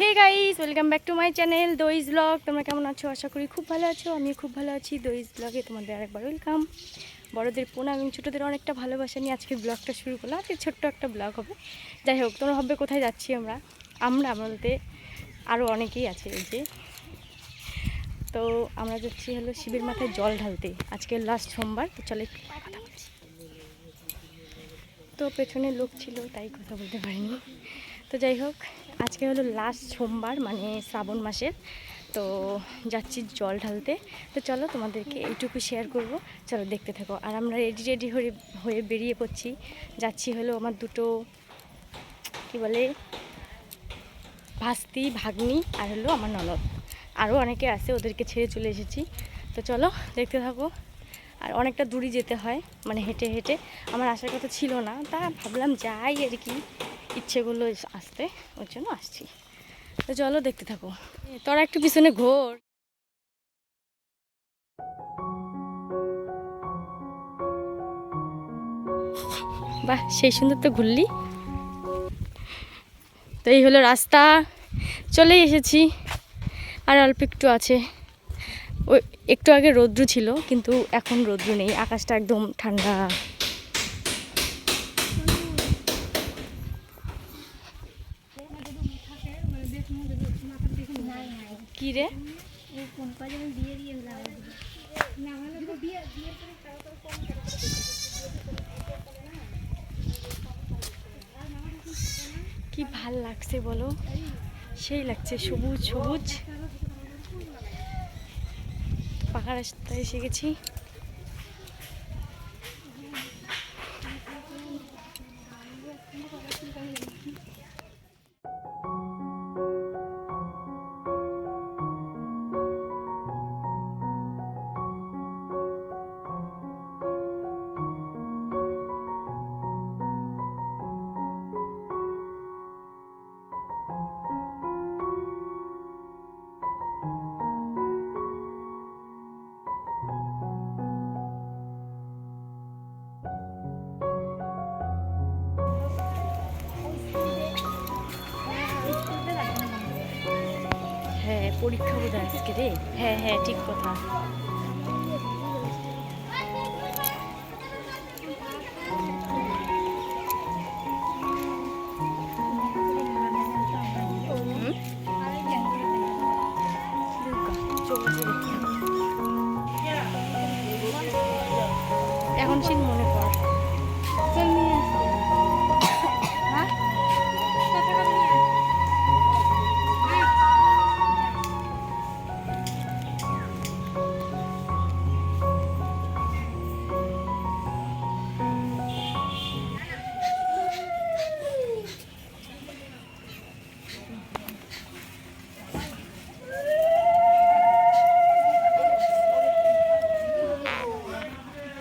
Hey guys welcome back to my channel দইজ blog তোমরা কেমন আছো? আশা করি খুব ভালো আছো। আমি খুব ভালো আছি। দইজ ব্লগে তোমাদের আরেকবার ওয়েলকাম বড়দের পোনা এবং ছোটোদের অনেকটা ভালোবাসা নিয়ে আজকে ব্লগটা শুরু করলাম। আজকে ছোট্ট একটা ব্লগ হবে। যাই হোক, তোমরা ভাববে কোথায় যাচ্ছি আমরা? আমরা বলতে আরও অনেকেই আছে এই যে। তো আমরা যাচ্ছি হলো শিবের মাথায় জল ঢালতে। আজকে লাস্ট সোমবার, তো চলে কথা বলছি তো পেছনে লোক ছিল, তাই কথা বলতে পারিনি। তো যাই হোক আজকে হলো লাস্ট সোমবার মানে শ্রাবণ মাসের। তো যাচ্ছি জল ঢালতে। তো চলো তোমাদেরকে এইটুকু শেয়ার করব। চলো দেখতে থাকো। আর আমরা রেডি রেডি হয়ে হয়ে বেরিয়ে পড়ছি। যাচ্ছি হলো আমার দুটো, কি বলে, ভাস্তি, ভাগ্নি আর হলো আমার ননদ। আরও অনেকে আছে, ওদেরকে ছেড়ে চলে এসেছি। তো চলো দেখতে থাকো। আর অনেকটা দূরই যেতে হয় মানে হেঁটে হেঁটে। আমার আসার কথা ছিল না, তা ভাবলাম যাই আর কি। ইচ্ছেগুলো আসতে, ওর জন্য আসছি। তো চলো দেখতে থাকো। তোরা একটু পিছনে ঘোর। বাহ, সেই সুন্দর তো ঘুরলি। তো এই হলো রাস্তা। চলেই এসেছি। আর অল্প একটু আছে। একটু আগে রৌদ্র ছিল, কিন্তু এখন রৌদ্র নেই, আকাশটা একদম ঠান্ডা। কি রে? কি ভালো লাগছে বলো? সেই লাগছে, সবুজ সবুজ। রাস্তায় এসে গেছি। পরীক্ষা বোধ আজকে রে? হ্যাঁ হ্যাঁ ঠিক কথা।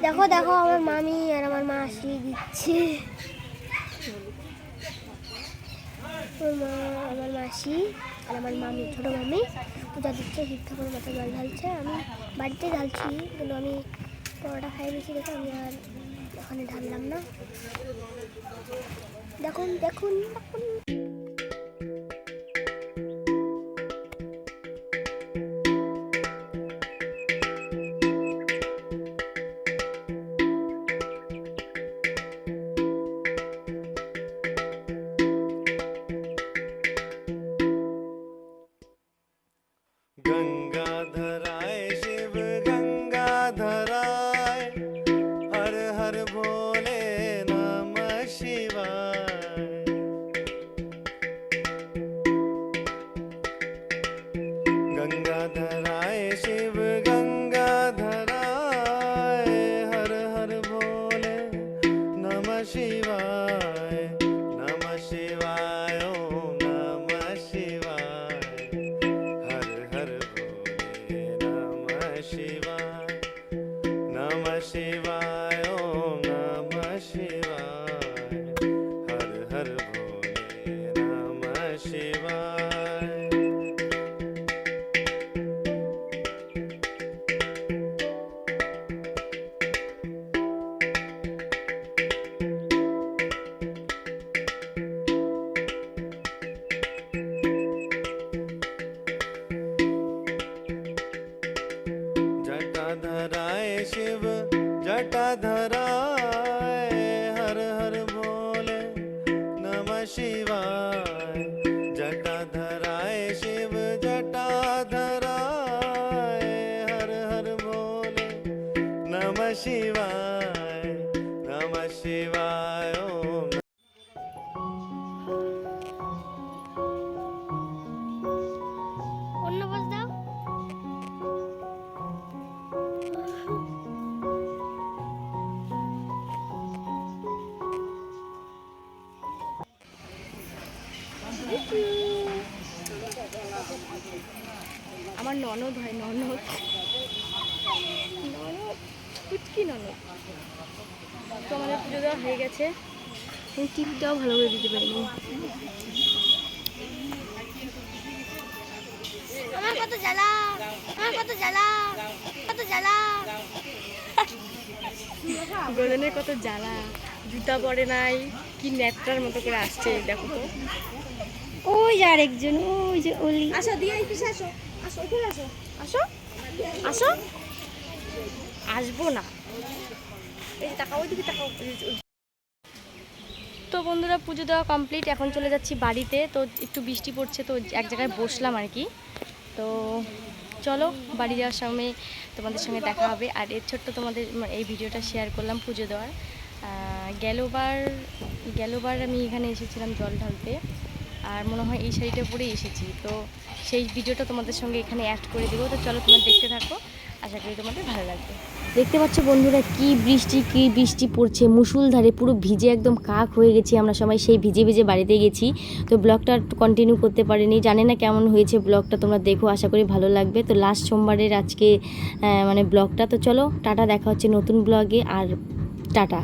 দেখো দেখো, আমার মামি আর আমার মাসি দিচ্ছে। আমার মা, আমার মাসি আর আমার মামি, ছোটো মামি পূজা দিচ্ছে শিব করে মাথা জল ঢালছে, আমি বাড়িতে ঢালছি, কিন্তু আমি পরোটা খাই বেশি দেখে আমি আর ওখানে ঢাললাম না। দেখুন দেখুন দেখুন। गंगाधराय शिव गंगाधराय शिव जटाधराय हर हर भोले नमः शिवाय। जटाधराय शिव जटाधराय हर हर भोले नमः शिवाय। नमः शिवाय। ননদ হয় ননদ। ননদ ননদ। তো আমাদের পুজো দেওয়া হয়ে গেছে। টিপটাও ভালো করে দিতে পারিনি। আমার কত জ্বালা আমার কত জ্বালা কত জ্বালা। গজনের কত জ্বালা জুতা পরে নাই কি ন্যাপটার মতো করে আসছে দেখো তো। ওই যে আরেকজন ওই যে অলি। আসো দিয়ে পিছে আসো। আসো এখানে আসো। আসো। আসো। আসব না। এই তাকাও ওইদিকে তাকাও। তো বন্ধুরা পুজো দেওয়া কমপ্লিট এখন চলে যাচ্ছি বাড়িতে। তো একটু বৃষ্টি পড়ছে তো এক জায়গায় বসলাম আর কি। তো চলো বাড়ি যাওয়ার সময় তোমাদের সঙ্গে দেখা হবে। আর এর ছোট্ট তোমাদের এই ভিডিওটা শেয়ার করলাম পুজো দেওয়ার। গেলোবার গেলোবার আমি এখানে এসেছিলাম জল ঢালতে। আর মনে হয় এই শাড়িটা পরেই এসেছি। তো সেই ভিডিওটা তোমাদের সঙ্গে এখানে অ্যাড করে দেবো। তো চলো তোমরা দেখতে থাকো। আশা করি তোমাদের ভালো লাগবে। দেখতে পাচ্ছ বন্ধুরা কি বৃষ্টি কি বৃষ্টি পড়ছে। মুসুলধারে পুরো ভিজে একদম কাক হয়ে গেছি আমরা সবাই। সেই ভিজে ভিজে বাড়িতে গেছি। তো ব্লগটা কন্টিনিউ করতে পারিনি। জানি না কেমন হয়েছে ব্লগটা, তোমরা দেখো। আশা করি ভালো লাগবে। তো লাস্ট সোমবারের আজকে মানে ব্লগটা। তো চলো, টাটা। দেখা হচ্ছে নতুন ব্লগে। আর টাটা।